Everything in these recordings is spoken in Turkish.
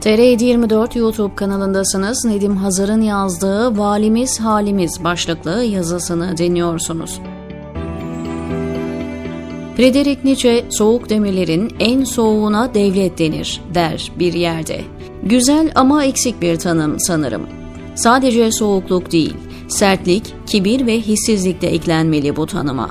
TR724 YouTube kanalındasınız. Nedim Hazar'ın yazdığı Valimiz Halimiz başlıklı yazısını dinliyorsunuz. Friedrich Nietzsche, soğuk demirlerin en soğuğuna devlet denir der bir yerde. Güzel ama eksik bir tanım sanırım. Sadece soğukluk değil, sertlik, kibir ve hissizlik de eklenmeli bu tanıma.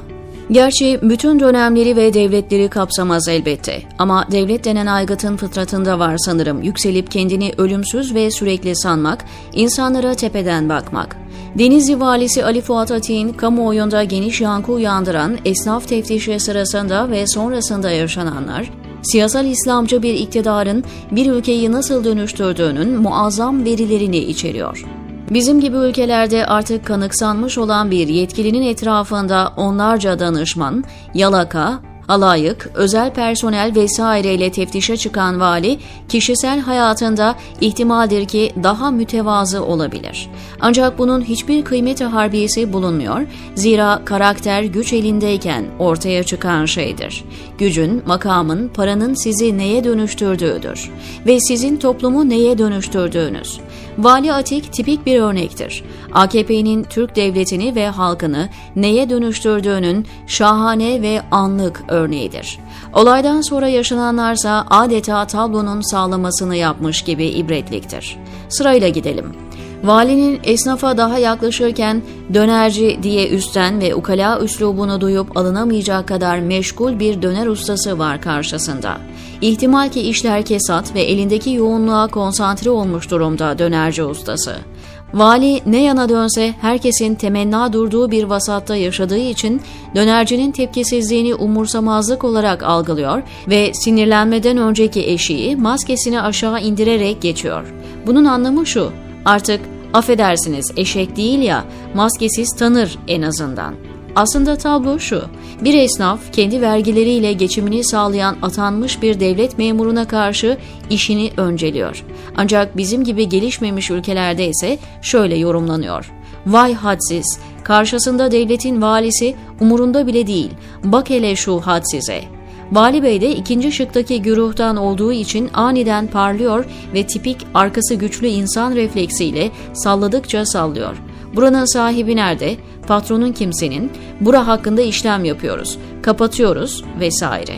Gerçi bütün dönemleri ve devletleri kapsamaz elbette. Ama devlet denen aygıtın fıtratında var sanırım yükselip kendini ölümsüz ve sürekli sanmak, insanlara tepeden bakmak. Denizli valisi Ali Fuat Atik'in kamuoyunda geniş yankı uyandıran esnaf teftişi sırasında ve sonrasında yaşananlar, siyasal İslamcı bir iktidarın bir ülkeyi nasıl dönüştürdüğünün muazzam verilerini içeriyor. Bizim gibi ülkelerde artık kanıksanmış olan bir yetkilinin etrafında onlarca danışman, yalaka, halayık, özel personel vesaireyle teftişe çıkan vali, kişisel hayatında ihtimaldir ki daha mütevazı olabilir. Ancak bunun hiçbir kıymeti harbiyesi bulunmuyor, zira karakter güç elindeyken ortaya çıkan şeydir. Gücün, makamın, paranın sizi neye dönüştürdüğüdür ve sizin toplumu neye dönüştürdüğünüz. Vali Atik tipik bir örnektir. AKP'nin Türk devletini ve halkını neye dönüştürdüğünün şahane ve anlık örneğidir. Olaydan sonra yaşananlarsa adeta tablonun sağlamasını yapmış gibi ibretliktir. Sırayla gidelim. Valinin esnafa daha yaklaşırken dönerci diye üstten ve ukala üslubunu duyup alınamayacak kadar meşgul bir döner ustası var karşısında. İhtimal ki işler kesat ve elindeki yoğunluğa konsantre olmuş durumda dönerci ustası. Vali ne yana dönse herkesin temenna durduğu bir vasatta yaşadığı için dönercinin tepkisizliğini umursamazlık olarak algılıyor ve sinirlenmeden önceki eşiği maskesini aşağı indirerek geçiyor. Bunun anlamı şu, artık affedersiniz eşek değil ya maskesiz tanır en azından. Aslında tablo şu, bir esnaf kendi vergileriyle geçimini sağlayan atanmış bir devlet memuruna karşı işini önceliyor. Ancak bizim gibi gelişmemiş ülkelerde ise şöyle yorumlanıyor. Vay hadsiz, karşısında devletin valisi umurunda bile değil, bak hele şu hadsize. Vali Bey de ikinci şıktaki güruhtan olduğu için aniden parlıyor ve tipik arkası güçlü insan refleksiyle salladıkça sallıyor. Buranın sahibi nerede? Patronun kimsenin? Bura hakkında işlem yapıyoruz. Kapatıyoruz vesaire.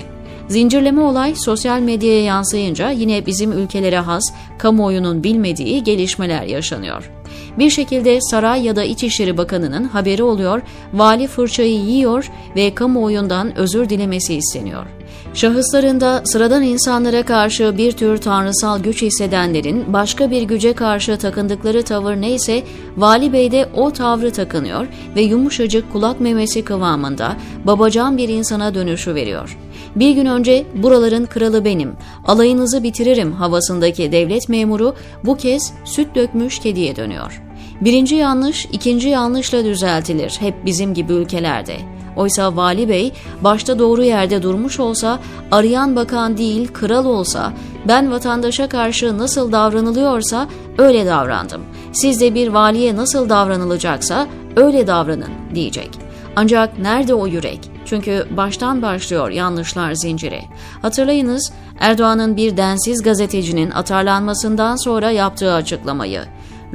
Zincirleme olay sosyal medyaya yansıyınca yine bizim ülkelere has, kamuoyunun bilmediği gelişmeler yaşanıyor. Bir şekilde saray ya da İçişleri Bakanı'nın haberi oluyor, vali fırçayı yiyor ve kamuoyundan özür dilemesi isteniyor. Şahıslarında sıradan insanlara karşı bir tür tanrısal güç hissedenlerin başka bir güce karşı takındıkları tavır neyse Vali Bey de o tavrı takınıyor ve yumuşacık kulak memesi kıvamında babacan bir insana dönüşü veriyor. Bir gün önce buraların kralı benim, alayınızı bitiririm havasındaki devlet memuru bu kez süt dökmüş kediye dönüyor. Birinci yanlış ikinci yanlışla düzeltilir hep bizim gibi ülkelerde. Oysa vali bey başta doğru yerde durmuş olsa, arayan bakan değil kral olsa, ben vatandaşa karşı nasıl davranılıyorsa öyle davrandım. Siz de bir valiye nasıl davranılacaksa öyle davranın diyecek. Ancak nerede o yürek? Çünkü baştan başlıyor yanlışlar zinciri. Hatırlayınız Erdoğan'ın bir densiz gazetecinin atarlanmasından sonra yaptığı açıklamayı.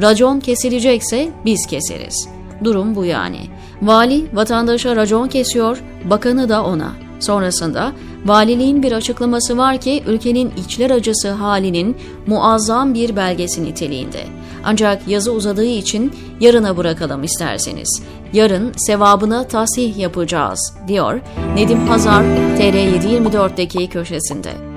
Racon kesilecekse biz keseriz. Durum bu yani. Vali vatandaşa racon kesiyor, bakanı da ona. Sonrasında valiliğin bir açıklaması var ki ülkenin içler acısı halinin muazzam bir belgesi niteliğinde. Ancak yazı uzadığı için yarına bırakalım isterseniz. Yarın sevabına tasih yapacağız diyor Nedim Hazar TR724'deki köşesinde.